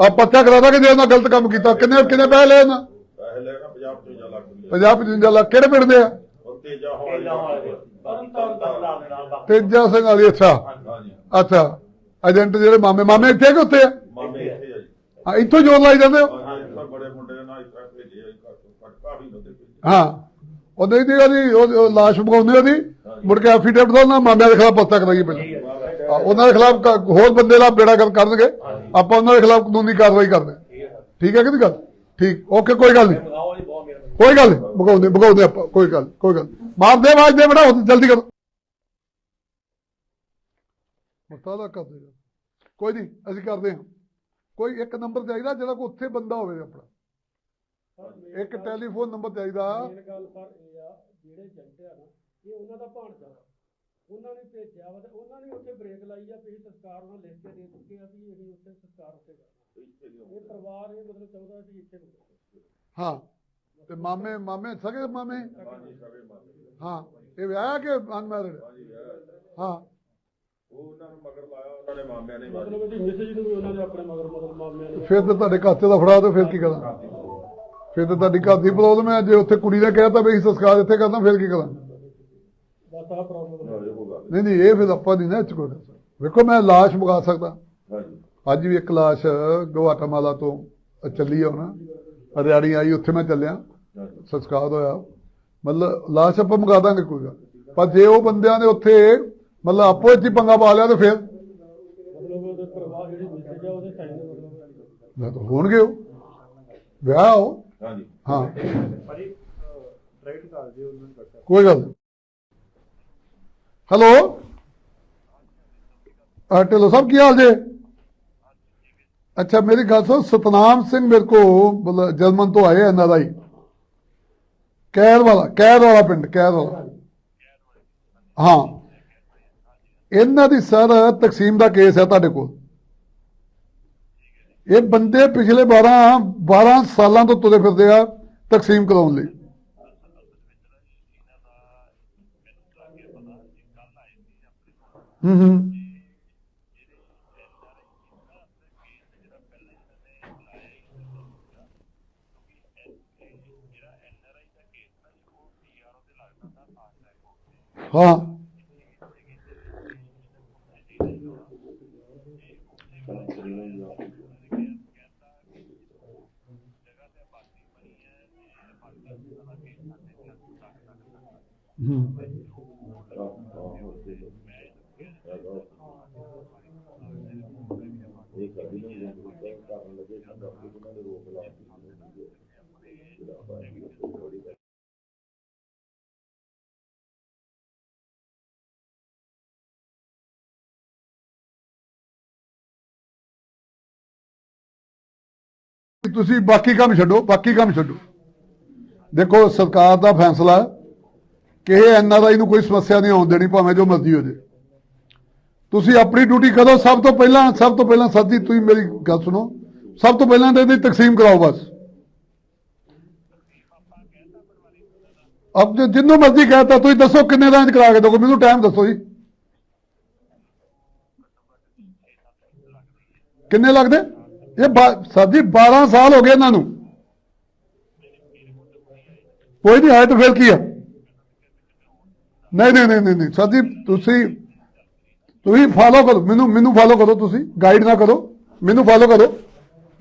ਆ ਪਰਚਾ ਕਰਾ ਦਾਂਗੇ ਜੇ ਉਹਨਾਂ ਗਲਤ ਕੰਮ ਕੀਤਾ। ਕਿੰਨੇ ਕਿੰਨੇ ਪੈਸੇ ਲਏ ਉਹਨਾਂ? ਪੈਸੇ ਲੈਣਾ 50 55 ਲੱਖ। 50 55 ਲੱਖ ਕਿਹੜੇ ਪਿੰਡ ਦੇ ਆ? ਤੇਜਾ ਸਿੰਘ ਵਾਲੀ, ਅੱਛਾ। ਅੱਛਾ। ਏਜੰਟ ਜਿਹੜੇ ਮਾਮੇ ਮਾਮੇ ਇੱਥੇ ਕਿ ਉੱਥੇ ਆ? ਮਾਮੇ ਇੱਥੇ ਆ ਜੀ ਹਾਂ, ਇੱਥੋਂ ਜੋਰ ਲਾਈ ਜਾਂਦੇ ਹੋ? ਬੜੇ ਮੁੰਡੇ ਨੇ ਨਾ ਇਸ ਭੇਜੇ ਆ ਬੰਦੇ ਹਾਂ। ਉਹ ਨਹੀਂ ਦੀ ਉਹਦੀ ਲਾਸ਼ ਮਗਾਉਂਦੇ ਉਹਦੀ ਮੁੜ ਕੇ ਐਫੀਡੇਵਿਟ ਦਾ ਉਹਨਾਂ ਮਾਮਿਆਂ ਦੇ ਖਿਲਾਫ ਪਰਚਾ ਕਰਾਈਏ ਪਹਿਲਾਂ। ਉਹਨਾਂ ਦੇ ਖਿਲਾਫ ਹੋਰ ਬੰਦੇ ਦਾ ਬੇੜਾ ਕਰ ਕਰਨਗੇ। ਆਪਾਂ ਉਹਨਾਂ ਦੇ ਖਿਲਾਫ ਕਾਨੂੰਨੀ ਕਾਰਵਾਈ ਕਰਦੇ। ਠੀਕ ਹੈ ਕਿ ਨਹੀਂ ਗੱਲ? ਠੀਕ ਓਕੇ ਕੋਈ ਗੱਲ ਨਹੀਂ। ਕੋਈ ਗੱਲ ਨਹੀਂ ਮਗਾਉਂਦੇ ਮਗਾਉਂਦੇ ਆਪਾਂ ਕੋਈ ਗੱਲ ਕੋਈ ਗੱਲ ਮਾਰਦੇ ਆਵਾਜ਼ ਦੇ ਬੜਾ ਜਲਦੀ ਕਰੋ। ਮਤਾਦਾ ਕਰ ਦੇਗਾ ਕੋਈ ਨਹੀਂ ਅਸੀਂ ਕਰਦੇ ਹਾਂ। ਕੋਈ ਇੱਕ ਨੰਬਰ ਚਾਹੀਦਾ ਜਿਹੜਾ ਕੋ ਉੱਥੇ ਬੰਦਾ ਹੋਵੇ ਆਪਣਾ। ਇੱਕ ਟੈਲੀਫੋਨ ਨੰਬਰ ਚਾਹੀਦਾ। ਗੱਲ ਜਿਹੜੇ ਏਜੰਟ ਆ ਨਾ ਇਹ ਉਹਨਾਂ ਦਾ ਭਾਣਜਾ। ਉਹਨਾਂ ਨੇ ਭੇਜਿਆ ਵਾ ਤੇ ਉਹਨਾਂ ਨੇ ਉੱਥੇ ਬ੍ਰੇਕ ਲਾਈ ਆ ਵੀ ਸੰਸਕਾਰ ਉਹਨਾਂ ਲਿਖ ਕੇ ਦੇ ਚੁੱਕੇ ਆ ਵੀ ਅਸੀਂ ਉੱਥੇ ਸੰਸਕਾਰ ਉੱਥੇ ਕਰਨਾ ਇਹ ਪਰਿਵਾਰ ਇਹ ਮਤਲਬ ਚਾਹੁੰਦਾ ਸੀ ਇੱਥੇ ਮੁਕੋ ਹਾਂ ਤੇ ਮਾਮੇ ਮਾਮੇ ਸਗੇ ਮਾਮੇ? ਹਾਂਜੀ ਸਾਰੇ ਮਾਮੇ। ਹਾਂ ਇਹ ਵਿਆਹ ਕਿ ਅਨਮੈਰਿਡ ਹਾਂ। ਉਹ ਉਹਨਾਂ ਨੂੰ ਮਗਰ ਲਾਇਆ ਉਹਨਾਂ ਨੇ ਮਾਮਿਆਂ ਨੇ ਮਤਲਬ ਇਹਦੀ ਮੈਸੇਜ ਨੂੰ ਵੀ ਉਹਨਾਂ ਨੇ ਆਪਣੇ ਮਗਰ ਮਾਮਿਆਂ ਨੇ। ਫਿਰ ਤੇ ਤੁਹਾਡੇ ਖਾਤੇ ਦਾ ਫੜਾ ਤੇ ਫਿਰ ਕੀ ਕਰਾਂ? ਫਿਰ ਤੇ ਤੁਹਾਡੀ ਘਰ ਦੀ ਪ੍ਰੋਬਲਮ ਹੈ ਜੇ ਉੱਥੇ ਕੁੜੀ ਨੇ ਕਹਿਤਾ ਵੀ ਸੰਸਕਾਰ ਇੱਥੇ ਫਿਰ ਕੀ ਕਰਾਂ? ਬਸ ਪ੍ਰੋਬਲਮ ਨਹੀਂ ਨਹੀਂ ਇਹ ਫਿਰ ਆਪਾਂ ਨਹੀਂ ਨਾ ਕੋਈ ਸਕਦੇ। ਵੇਖੋ ਮੈਂ ਲਾਸ਼ ਮੰਗਾ ਸਕਦਾ। ਹਾਂਜੀ। ਅੱਜ ਵੀ ਇੱਕ ਲਾਸ਼ ਗਵਾਟਾਮਾਲਾ ਤੋਂ ਚੱਲੀ ਆ ਹਰਿਆਣੀ ਆਈ ਉੱਥੇ ਮੈਂ ਚੱਲਿਆ। ਸੰਸਕਾਰ ਹੋਇਆ। ਮਤਲਬ ਲਾਸ਼ ਆਪਾਂ ਮੰਗਾ ਦਾਂਗੇ ਕੋਈ ਗੱਲ ਪਰ ਜੇ ਉਹ ਬੰਦਿਆਂ ਨੇ ਉੱਥੇ ਮਤਲਬ ਆਪੋ ਵਿੱਚ ਹੀ ਪੰਗਾ ਪਾ ਲਿਆ ਤੇ ਫਿਰ? ਨਾ ਤਾਂ ਹੋਣਗੇ ਉਹ। ਵਿਆਹ ਉਹ। ਹਾਂਜੀ। ਹਾਂ। ਕੋਈ ਗੱਲ ਨਹੀਂ। ਹੈਲੋ? ਆ ਢਿੱਲੋਂ ਸਾਹਿਬ, ਕੀ ਹਾਲ ਜੇ? ਅੱਛਾ, ਮੇਰੀ ਗੱਲ ਸੁਣ, ਸਤਨਾਮ ਸਿੰਘ ਮੇਰੇ ਕੋ ਮਤਲਬ ਜਰਮਨ ਤੋਂ ਆਏ ਇਹਨਾਂ ਦਾ ਹੀ ਕੈਰ ਵਾਲਾ ਕੈਰ ਵਾਲਾ ਪਿੰਡ ਕੈਰ ਵਾਲਾ ਹਾਂ। ਇਹਨਾਂ ਦੀ ਸਰ ਤਕਸੀਮ ਦਾ ਕੇਸ ਹੈ ਤੁਹਾਡੇ ਕੋਲ। ਇਹ ਬੰਦੇ ਪਿਛਲੇ 12 12 ਸਾਲਾਂ ਤੋਂ ਤੁਰੇ ਫਿਰਦੇ ਆ ਤਕਸੀਮ ਕਰਾਉਣ ਲਈ। ਹੂੰ ਹੂੰ। ਹਾਂ। ਹੂੰ ਇਹ ਕਦੀ ਨਹੀਂ ਜਾਂਦੇ ਕਰਨ ਉਹਨਾਂ ਨੇ ਰੋਕ ਲਾਤੀ ਜਿਹੜਾ ਤੁਸੀਂ ਬਾਕੀ ਕੰਮ ਛੱਡੋ, ਬਾਕੀ ਕੰਮ ਛੱਡੋ। ਦੇਖੋ, ਸਰਕਾਰ ਦਾ ਫੈਸਲਾ ਕਿ ਇਹ ਐਨਆਰਆਈ ਨੂੰ ਕੋਈ ਸਮੱਸਿਆ ਨਹੀਂ ਆਉਣ ਦੇਣੀ, ਭਾਵੇਂ ਜੋ ਮਰਜ਼ੀ ਹੋ ਜੇ ਤੁਸੀਂ ਆਪਣੀ ਡਿਊਟੀ ਕਰੋ ਸਭ ਤੋਂ ਪਹਿਲਾਂ ਸਭ ਤੋਂ ਪਹਿਲਾਂ ਸੱਦੀ ਤੁਸੀਂ ਮੇਰੀ ਗੱਲ ਸੁਣੋ। ਸਭ ਤੋਂ ਪਹਿਲਾਂ ਤਾਂ ਇਹਦੀ ਤਕਸੀਮ ਕਰਾਓ ਬਸ। ਅਬ ਜਿੰਨੂੰ ਮਰਜ਼ੀ ਕਹਤਾ ਤੁਸੀਂ ਦੱਸੋ ਕਿੰਨੇ ਦਾ ਇੰਜ ਕਰਾ ਕੇ ਦੋਗੇ ਮੈਨੂੰ ਟਾਈਮ ਦੱਸੋ ਜੀ। ਕਿੰਨੇ ਲੱਗਦੇ? ਇਹ ਬਾ- ਸਰ ਜੀ 12 ਸਾਲ ਹੋ ਗਏ ਇਹਨਾਂ ਨੂੰ। ਕੋਈ ਨਹੀਂ ਹੈ ਤਾਂ ਫਿਰ ਕੀ ਆ? ਨਹੀਂ ਨਹੀਂ ਨਹੀਂ ਨਹੀਂ ਨਹੀਂ ਸਰ ਜੀ, ਤੁਸੀਂ ਤੁਸੀਂ ਫਾਲੋ ਕਰੋ। ਮੈਨੂੰ ਮੈਨੂੰ ਫਾਲੋ ਕਰੋ ਤੁਸੀਂ। ਗਾਈਡ ਨਾ ਕਰੋ। ਮੈਨੂੰ ਫਾਲੋ ਕਰੋ।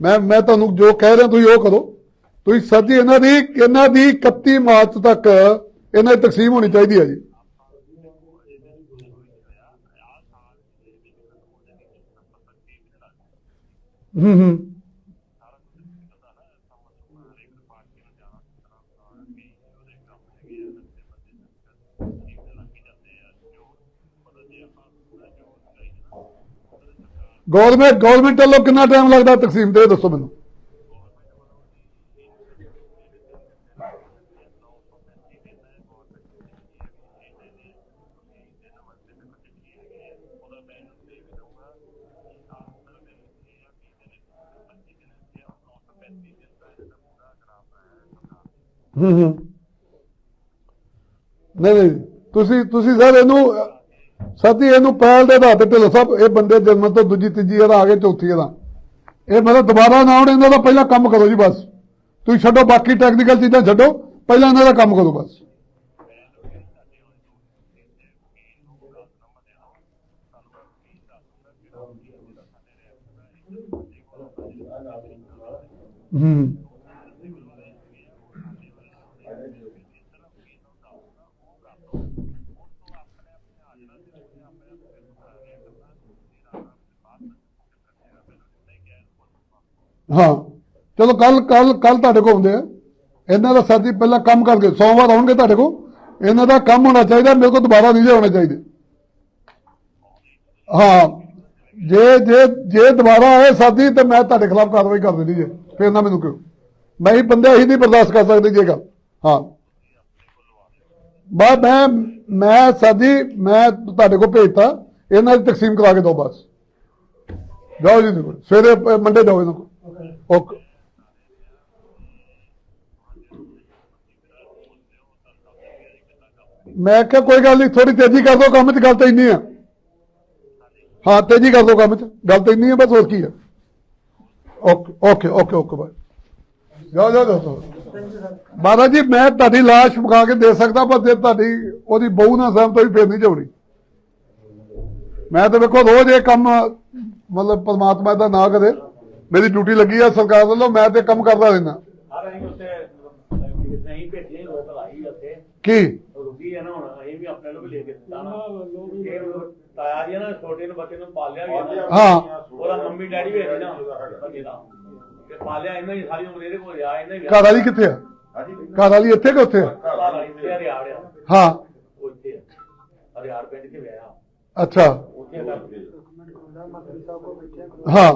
ਮੈਂ ਮੈਂ ਤੁਹਾਨੂੰ ਜੋ ਕਹਿ ਰਿਹਾ ਤੁਸੀਂ ਉਹ ਕਰੋ। ਤੁਸੀਂ ਸਰ ਜੀ ਇਹਨਾਂ ਦੀ ਇਹਨਾਂ ਦੀ 31 ਮਾਰਚ ਤੱਕ ਇਹਨਾਂ ਦੀ ਤਕਸੀਮ ਹੋਣੀ ਚਾਹੀਦੀ ਹੈ ਜੀ। ਹੂੰ ਹੂੰ। ਗਵਰਨਮੈਂਟ ਗਵਰਨਮੈਂਟ ਵੱਲੋਂ ਕਿੰਨਾ ਟਾਈਮ ਲੱਗਦਾ? ਤਕਸੀਮ ਦੇ ਦੱਸੋ ਮੈਨੂੰ। ਹੂੰ ਹੂੰ। ਨਹੀਂ ਨਹੀਂ, ਤੁਸੀਂ ਤੁਸੀਂ ਸਰ, ਇਹਨੂੰ ਸਾਡੀ ਇਹਨੂੰ ਪਹਿਲ ਦੇ ਆਧਾਰ ਤੇ ਢਿੱਲੋਂ ਸਾਹਿਬ ਇਹ ਬੰਦੇ ਜਨਮ ਤੋਂ ਦੂਜੀ, ਤੀਜੀ ਵਾਰ ਆ ਗਏ ਚੌਥੀ ਵਾਰ ਇਹ ਮਤਲਬ ਦੁਬਾਰਾ ਨਾ ਆਉਣ, ਇਹਨਾਂ ਦਾ ਪਹਿਲਾਂ ਕੰਮ ਕਰੋ ਜੀ ਬਸ। ਤੁਸੀਂ ਛੱਡੋ ਬਾਕੀ ਟੈਕਨੀਕਲ ਚੀਜ਼ਾਂ ਛੱਡੋ, ਪਹਿਲਾਂ ਇਹਨਾਂ ਦਾ ਕੰਮ ਕਰੋ ਬਸ। ਹੂੰ। ਹਾਂ, ਚਲੋ ਕੱਲ ਕੱਲ ਕੱਲ ਤੁਹਾਡੇ ਕੋਲ ਆਉਂਦੇ ਆ। ਇਹਨਾਂ ਦਾ ਸਾਥੀ ਪਹਿਲਾਂ ਕੰਮ ਕਰਕੇ, ਸੋਮਵਾਰ ਆਉਣਗੇ ਤੁਹਾਡੇ ਕੋਲ। ਇਹਨਾਂ ਦਾ ਕੰਮ ਹੋਣਾ ਚਾਹੀਦਾ, ਮੇਰੇ ਕੋਲ ਦੁਬਾਰਾ ਨਹੀਂ ਜੇ ਹੋਣੇ ਚਾਹੀਦੇ। ਹਾਂ, ਜੇ ਜੇ ਜੇ ਦੁਬਾਰਾ ਆਏ ਸਾਥੀ ਤੇ ਮੈਂ ਤੁਹਾਡੇ ਖਿਲਾਫ ਕਾਰਵਾਈ ਕਰ ਦੇਣੀ ਜੇ। ਫਿਰ ਨਾ ਮੈਨੂੰ ਕਿਉਂ ਮੈਂ ਹੀ ਬੰਦੇ ਹੀ ਨਹੀਂ ਬਰਦਾਸ਼ਤ ਕਰ ਸਕਦੇ ਜੇ ਗੱਲ। ਹਾਂ। ਬਾ, ਮੈਂ ਮੈਂ ਸਾਦੀ ਮੈਂ ਤੁਹਾਡੇ ਕੋਲ ਭੇਜਤਾ, ਇਹਨਾਂ ਦੀ ਤਕਸੀਮ ਕਰਾ ਕੇ ਦਿਓ ਬਸ। ਜਾਓ ਜੀ ਦੇਖੋ, ਸਵੇਰੇ ਮੰਡੇ ਜਾਓ ਇਹਨਾਂ ਕੋਲ। ਓਕੇ। ਮੈਂ ਕਿਹਾ, ਕੋਈ ਗੱਲ ਨਹੀਂ ਥੋੜੀ ਤੇਜ਼ੀ ਕਰ ਦਿਓ, ਕੰਮ 'ਚ ਗੱਲ ਤਾਂ ਇੰਨੀ ਆ। ਹਾਂ, ਤੇਜ਼ੀ ਕਰ ਦਿਓ ਕੰਮ 'ਚ, ਗੱਲ ਤਾਂ ਇੰਨੀ ਆ, ਬਸ ਹੋਰ ਕੀ ਆ। ਓਕੇ ਓਕੇ ਓਕੇ ਓਕੇ ਬਾਈ ਜਾਓ ਜਾਓ ਜਾਓ। ਮਹਾਰਾਜ ਜੀ ਮੈਂ ਤੁਹਾਡੀ ਲਾਸ਼ ਮੁਕਾ ਕੇ ਦੇ ਸਕਦਾ ਪਰ ਜੇ ਤੁਹਾਡੀ ਉਹਦੀ ਬਹੂ ਨਾਲ ਸਹਿਮਤ ਹੋਈ ਫਿਰ ਨਹੀਂ ਜਾਉਣੀ ਮੈਂ ਤਾਂ ਵੇਖੋ ਰੋਜ਼ ਇਹ ਕੰਮ ਮਤਲਬ ਪਰਮਾਤਮਾ ਦਾ ਨਾਂ ਕਰੇ। ਮੇਰੀ ਡਿਊਟੀ ਲੱਗੀ ਆ ਸਰਕਾਰ ਵੱਲੋਂ ਮੈਂ ਤੇ ਕੰਮ ਕਰਦਾ ਉੱਥੇ ਕੀ? ਰੁਕੀ ਹੈ ਨਾ ਹੁਣ ਅਸੀਂ ਵੀ ਆਪਣੇ ਲੋਕ ਲੈ ਕੇ ਦਿੱਤਾ ਇਹ ਤਾਇਆ ਜੀ ਨਾ ਛੋਟੇ ਨੂੰ ਬੱਚੇ ਨੂੰ ਪਾਲਿਆ ਨਾ। ਹਾਂ। ਉਹਦਾ ਮੰਮੀ ਡੈਡੀ ਵੀ ਹੈ ਨਾ ਬੱਚੇ ਦਾ। ਤੇ ਪਾਲਿਆ ਇਹਨਾਂ ਹੀ ਸਾਰੀ ਉਮਰ ਇਹਦੇ ਕੋਲ ਰਿਹਾ ਇਹਨਾਂ ਹੀ ਘਰ ਵਾਲੀ ਕਿੱਥੇ ਆ? ਹਾਂਜੀ ਘਰ ਵਾਲੀ ਇੱਥੇ ਕਿ ਉੱਥੇ? ਆ? ਘਰ ਵਾਲੀ ਤੇ ਹਰਿਆੜ ਆ। ਹਾਂ। ਉਹ ਇੱਥੇ ਆ। ਹਰਿਆੜ ਪਿੰਡ 'ਚ ਵਿਆਹ ਅੱਛਾ। ਹਾਂ।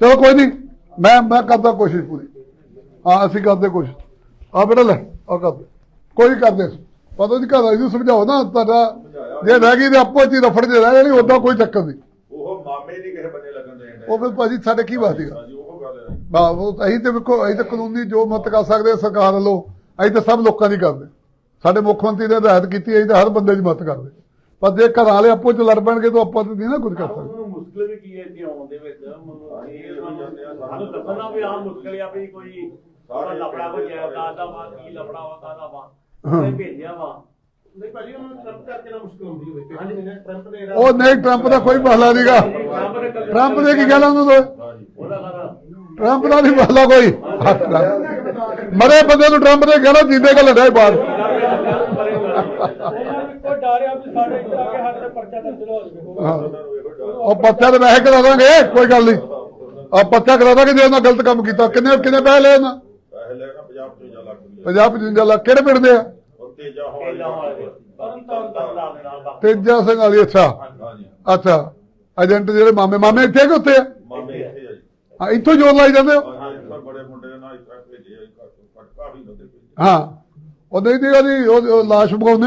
ਚਲੋ ਕੋਈ ਨਹੀਂ ਮੈਂ ਮੈਂ ਕਰਦਾ ਕੋਸ਼ਿਸ਼ ਪੂਰੀ। ਹਾਂ ਅਸੀਂ ਕਰਦੇ ਕੋਸ਼ਿਸ਼। ਆ ਬੇਟਾ ਲੈ ਆ ਕਰਦੇ ਕੋਈ ਕਰਦੇ ਪਤਾ ਨਹੀਂ ਘਰ ਵਾਲੀ ਨੂੰ ਸਮਝਾਓ ਨਾ ਤੁਹਾਡਾ ਜੇ ਰਹਿ ਗਈ ਤੇ ਆਪੋ ਚ ਰਫੜ ਜੇ ਰਹਿ ਜਾਣੀ ਉਦਾਂ ਕੋਈ ਚੱਕਰ ਨਹੀਂ ਉਹ ਮਾਮੇ ਨਹੀਂ ਕਿਸੇ ਬੰਨੇ ਲੱਗਣ ਦੇਣ ਉਹ ਫਿਰ ਭਾਜੀ ਸਾਡੇ ਕੀ ਵਾਸਤੇ ਹਾਂਜੀ ਉਹ ਗੱਲ ਹੈ ਬਾ ਉਹ ਅਸੀਂ ਤੇ ਵੇਖੋ ਅਸੀਂ ਤਾਂ ਕਾਨੂੰਨੀ ਜੋ ਮਤ ਕਰ ਸਕਦੇ ਸਰਕਾਰ ਵੱਲੋਂ ਅਸੀਂ ਤਾਂ ਸਭ ਲੋਕਾਂ ਦੀ ਕਰਦੇ। ਸਾਡੇ ਮੁੱਖ ਮੰਤਰੀ ਨੇ ਹਦਾਇਤ ਕੀਤੀ ਅਸੀਂ ਤਾਂ ਹਰ ਬੰਦੇ ਦੀ ਮਤ ਕਰਦੇ। ਪਰ ਜੇ ਘਰ ਵਾਲੇ ਆਪੋ ਚ ਲੜ ਪੈਣਗੇ ਤਾਂ ਆਪਾਂ ਤਾਂ ਨਹੀਂ ਨਾ ਕੁਝ ਕਰ ਸਕਦੇ। ਮੁਸ਼ਕਲ ਵੀ ਕੀ ਹੈ ਇੱਥੇ ਆਉਣ ਦੇ ਵਿੱਚ? ਮਤਲਬ ਇਹ ਸਾਨੂੰ ਦੱਸਣਾ ਵੀ ਆਹ ਮੁਸ਼ਕਲ ਆ ਵੀ ਕੋਈ ਸਾਰਾ ਲਫੜਾ ਕੋਈ ਜਾਇਦਾਦ ਦਾ ਵਾ ਕੀ ਲਫੜਾ ਵਾ ਕਾਦਾ ਵਾ? ਉਹਨੇ ਭੇਜਿਆ ਵਾ। ਨਹੀਂ ਭਾਜੀ ਉਹਨਾਂ ਨੂੰ ਟਰੰਪ ਕਰਕੇ ਨਾ ਮੁਸ਼ਕਲ ਹੁੰਦੀ ਹੋਵੇ। ਹਾਂਜੀ। ਟਰੰਪ ਨੇ ਉਹ ਨਹੀਂ ਟਰੰਪ ਦਾ ਕੋਈ ਮਸਲਾ ਨਹੀਂਗਾ ਟਰੰਪ ਦੇ ਕੀ ਗੱਲ ਉਹਨਾਂ? ਤੋਂ ਉਹਦਾ ਟਰੰਪ ਦਾ ਨਹੀਂ ਮਸਲਾ ਕੋਈ। ਮਰੇ ਬੰਦੇ ਨੂੰ ਟਰੰਪ ਨੇ ਕਹਿਣਾ ਜਿੰਦੇ ਗੱਲ ਲੜਾਈ ਬਾਹਰ ਉਹਨਾਂ ਨੂੰ ਕੋਈ ਡਰ ਆ ਵੀ ਸਾਡੇ ਇੱਧਰ ਆ ਕੇ ਸਾਡੇ ਤੇ ਪਰਚਾ ਦਰਜ ਹੋ ਜਾਵੇ ਹਾਂ। ਉਹ ਪੱਤਿਆ ਤੇ ਵੈਸੇ ਕਰਾ ਦਾਂਗੇ ਕੋਈ ਗੱਲ ਨਹੀਂ। ਆ ਪੱਤਿਆ ਕਰਾ ਦਾਂਗੇ ਜੇ ਉਹਨਾਂ ਗਲਤ ਕੰਮ ਕੀਤਾ। ਕਿੰਨੇ ਕਿੰਨੇ ਪੈਸੇ ਲਏ ਉਹਨਾਂ? ਪੈਸੇ ਲੈਣਾ 50 55 ਲੱਖ। ਰੁਪਏ 50 55 ਲੱਖ ਕਿਹੜੇ ਪਿੰਡ ਦੇ ਆ? ਉਹ ਤੇਜਾ ਦਾ ਦੇ ਸਿੰਘ ਵਾਲੀ ਅੱਛਾ। ਅੱਛਾ। ਏਜੰਟ ਜਿਹੜੇ ਮਾਮੇ ਮਾਮੇ ਇੱਥੇ ਕਿ ਉੱਥੇ ਆ? ਹਾਂ, ਇੱਥੋਂ ਜੋਰ ਲਾਈ ਜਾਂਦੇ ਹੋ? ਬੜੇ ਮੁੰਡੇ ਨਾਲ ਇੱਥੇ ਭੇਜੇ ਕਾਫੀ ਬੰਦੇ ਹਾਂ। ਉਹ ਨਹੀਂ ਦੀ ਉਹਦੀ ਉਹ ਉਹ ਲਾਸ਼ ਮਗਾਉਂਦੇ